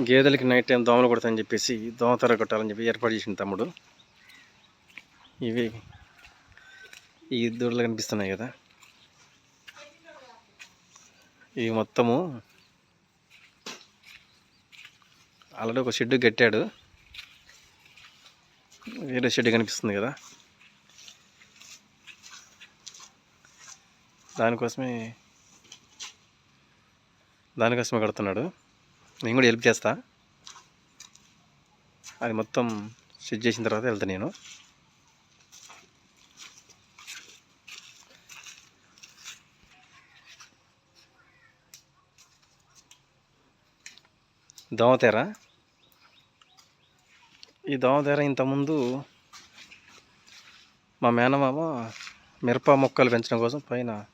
గేదెలకి night time దోమలు కొడతాయని చెప్పేసి దోమ తెర కొట్టాలని చెప్పి ఏర్పాటు చేసిన తమ్ముడు. ఇవి ఈ దూడలు కనిపిస్తున్నాయి కదా. ఇవి మొత్తము ఆల్రెడీ ఒక షెడ్ కట్టాడు. వేరే షెడ్ కనిపిస్తుంది కదా. దానికోసమే దానికోసమే కడుతున్నాడు. నేను కూడా హెల్ప్ చేస్తా. అది మొత్తం సెట్ చేసిన తర్వాత వెళ్తా నేను. దోమతెర. ఈ దోమతేర ఇంతకుముందు మా మేనమామ మిరప మొక్కలు పెంచడం కోసం పైన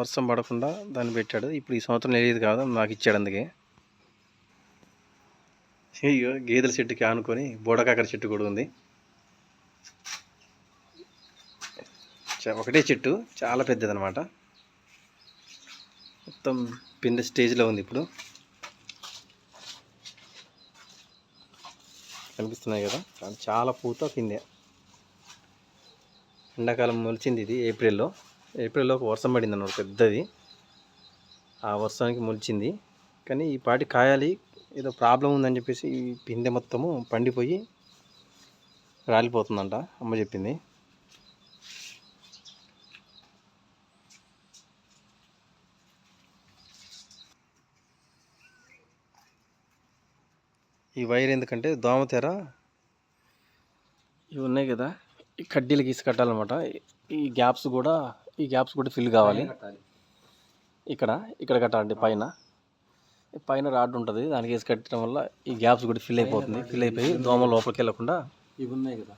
వర్షం పడకుండా దాన్ని పెట్టాడు. ఇప్పుడు ఈ సంవత్సరం తెలియదు కాదు నాకు ఇచ్చాడు అందుకే. అయ్యో గేదెల చెట్టుకి ఆనుకొని బోడకాకర చెట్టు కూడా ఉంది. ఒకటే చెట్టు చాలా పెద్దదనమాట. మొత్తం పిండి స్టేజ్లో ఉంది ఇప్పుడు. కనిపిస్తున్నాయి కదా? చాలా- చాలా పూత పిందె ఎండాకాలం మొలిచింది ఇది ఏప్రిల్లో. ఏప్రిల్లో ఒక వర్షం పడింది అన్నమాట పెద్దది. ఆ వర్షానికి మొలిచింది. కానీ ఈ పాటి కాయాలి ఏదో ప్రాబ్లం ఉందని చెప్పేసి ఈ పిందె మొత్తము పండిపోయి రాలిపోతుందంట అమ్మ చెప్పింది. ఈ వైర్ ఎందుకంటే దోమతెర ఇవి ఉన్నాయి కదా ఈ కడ్డీలు గీసి కట్టాలన్నమాట. ఈ గ్యాప్స్ కూడా ఈ గ్యాప్స్ కూడా ఫిల్ కావాలి. ఇక్కడ ఇక్కడ కట్టాలండి పైన. పైన రాడ్ ఉంటుంది దానికి వేసి కట్టడం వల్ల ఈ గ్యాప్స్ కూడా ఫిల్ అయిపోతుంది ఫిల్ అయిపోయి దోమ లోపలికి వెళ్ళకుండా. ఇవి ఉన్నాయి కదా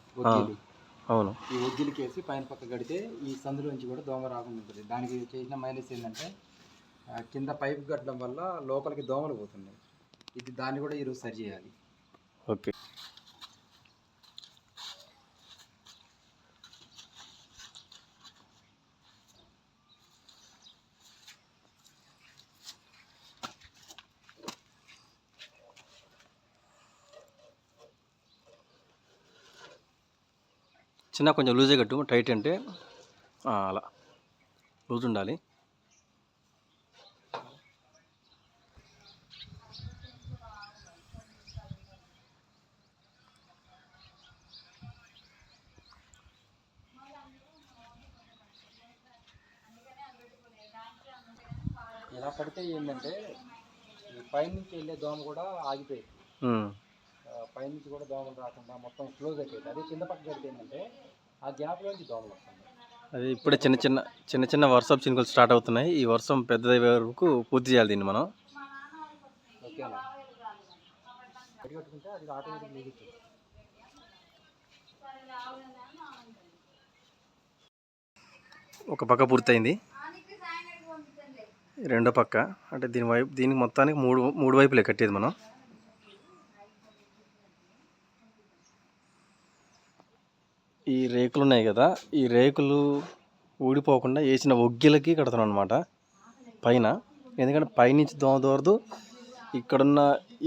అవును. ఈ ఒత్తిడికి వేసి పైన పక్క కడితే ఈ సందులోంచి కూడా దోమ రాకుండా ఉంటుంది. దానికి చేసిన మైనస్ ఏంటంటే కింద పైప్ కట్టడం వల్ల లోపలికి దోమలు పోతున్నాయి. ఇది దాన్ని కూడా ఈరోజు సరి చేయాలి. ఓకే. చిన్న కొంచెం లూజే కట్టు టైట్ అంటే అలా. లూజ్ ఉండాలి. ఇలా కడితే ఏంటంటే పైనుంచి వెళ్ళే దోమ కూడా ఆగిపోయింది. పైనుంచి కూడా దోమలు రాకుండా మొత్తం క్లోజ్ అయిపోయింది. అదే కింద పక్క కడితే ఏంటంటే ఆ గ్యాప్లోంచి దోమలు వస్తుంది అది ఇప్పుడే చిన్న చిన్న చిన్న చిన్న వర్షం చినుకులు స్టార్ట్ అవుతున్నాయి. ఈ వర్షం పెద్దదయ్యే వరకు పూర్తి చేయాలి దీన్ని మనం. ఓకేనా? కట్టుకుంటే అది ఆటోమేటిక్ మిగుతుంది ఒక పక్క పూర్తయింది. రెండో పక్క. అంటే దీని వైపు దీనికి మొత్తానికి మూడు మూడు వైపులే కట్టేది మనం. ఈ రేకులు ఉన్నాయి కదా ఈ రేకులు ఊడిపోకుండా వేసిన ఒగ్గిలకి కడతాను అనమాట పైన. ఎందుకంటే పైనుంచి దోమ దూరదు ఇక్కడున్న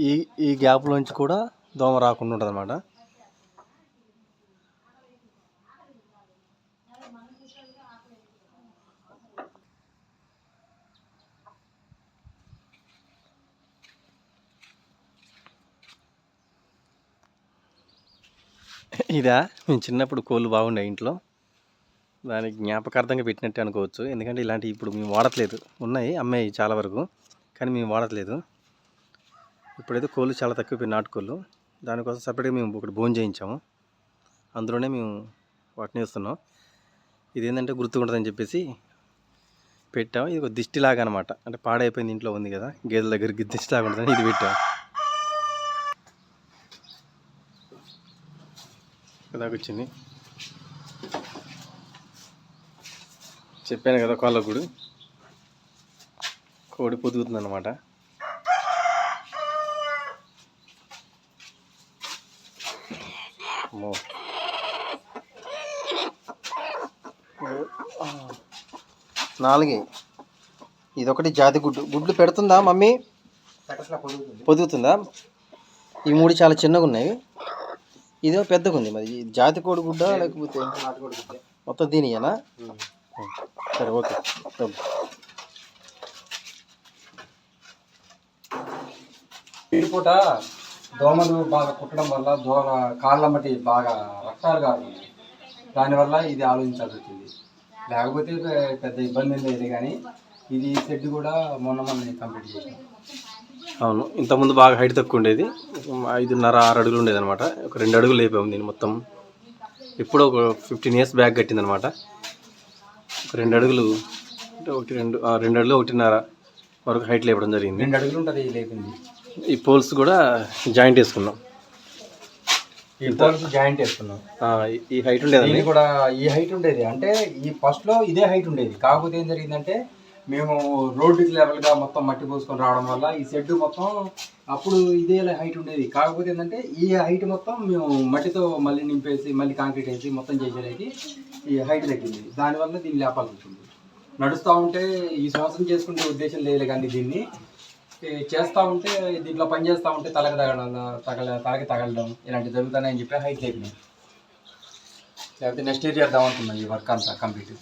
ఈ ఈ గ్యాప్లోంచి కూడా దోమ రాకుండా ఉంటుంది అనమాట ఇదా? మేము చిన్నప్పుడు కోళ్ళు బాగున్నాయి ఇంట్లో. దానికి జ్ఞాపకార్థంగా పెట్టినట్టు అనుకోవచ్చు. ఎందుకంటే ఇలాంటివి ఇప్పుడు మేము వాడట్లేదు. ఉన్నాయి అమ్మాయి చాలా వరకు. కానీ మేము వాడట్లేదు. ఇప్పుడైతే కోళ్ళు చాలా తక్కువ నాటుకోళ్ళు. దానికోసం సపరేట్గా మేము ఒకటి భోజనం చేయించాము. అందులోనే మేము వాటిని వేస్తున్నాం. ఇది ఏంటంటే గుర్తుకుంటుందని చెప్పేసి పెట్టాము. ఇది ఒక దిష్టిలాగా అనమాట అంటే పాడైపోయింది ఇంట్లో ఉంది కదా. గేదెల దగ్గరికి దిష్టి లాగా ఉంటుందని ఇది పెట్టాము. ఇలాగ వచ్చింది చెప్పాను కదా కోళ్ళ గుడి. కోడి పొదుగుతుంది అనమాట నాలుగే. ఇదొకటి జాతి గుడ్డు. గుడ్లు పెడుతుందా మమ్మీ? పొదుగుతుందా. ఈ మూడు చాలా చిన్నగా ఉన్నాయి ఇదేమో పెద్దగా ఉంది మరి జాతి కోడి గుడ్డ లేకపోతే నాటు కూడా గుడ్డే. మొత్తం దీనియేనా? సరే ఓకే. పూట దోమలు బాగా కుట్టడం వల్ల దోమ కాళ్ళ మట్టి బాగా రక్తాలు కాదు. దానివల్ల ఇది ఆలోచించాల్సి వచ్చింది. లేకపోతే పెద్ద ఇబ్బంది లేదు కానీ ఇది షెడ్ కూడా మొన్న మొన్న కంప్లీట్ చేసాం అవును. ఇంతకుముందు బాగా హైట్ తక్కువ ఉండేది. ఐదున్నర ఆరు అడుగులు ఉండేది అనమాట ఒక రెండు అడుగులు లేపాము దీన్ని మొత్తం. ఇప్పుడు ఒక ఫిఫ్టీన్ ఇయర్స్ బ్యాక్ కట్టింది అనమాట ఒక రెండు అడుగులు అంటే ఒకటి రెండు రెండు అడుగులు ఒకటిన్నర వరకు హైట్ లేపడం జరిగింది. రెండు అడుగులు ఉంటుంది లేపింది. ఈ పోల్స్ కూడా జాయింట్ వేసుకున్నాం. ఈ పోల్స్ జాయింట్ వేసుకున్నాం. ఈ- హైట్ ఉండేదండి. దీని కూడా ఈ హైట్ ఉండేది. అంటే ఈ ఫస్ట్లో ఇదే హైట్ ఉండేది. కాకపోతే ఏం జరిగిందంటే మేము రోడ్డుకి లెవెల్గా మొత్తం మట్టి పోసుకొని రావడం వల్ల ఈ షెడ్ మొత్తం అప్పుడు ఇదే హైట్ ఉండేది. కాకపోతే ఏంటంటే ఈ హైట్ మొత్తం మేము మట్టితో మళ్ళీ నింపేసి మళ్ళీ కాంక్రీట్ వేసి మొత్తం చేసేదానికి ఈ హైట్ తగ్గింది. దానివల్ల దీన్ని లేపాల్సి వచ్చింది నడుస్తూ ఉంటే ఈ సంవత్సరం చేసుకునే ఉద్దేశం లేదు కానీ దీన్ని. ఈ చేస్తూ ఉంటే దీంట్లో పని చేస్తూ ఉంటే తలకి తగడం తగల తలకి తగలడం ఇలాంటివి జరుగుతున్నాయని చెప్పి హైట్ లేపినాయి లేకపోతే నెక్స్ట్ ఇయర్ చేద్దాం అనుకున్నాం ఈ వర్క్ అంతా కంప్లీట్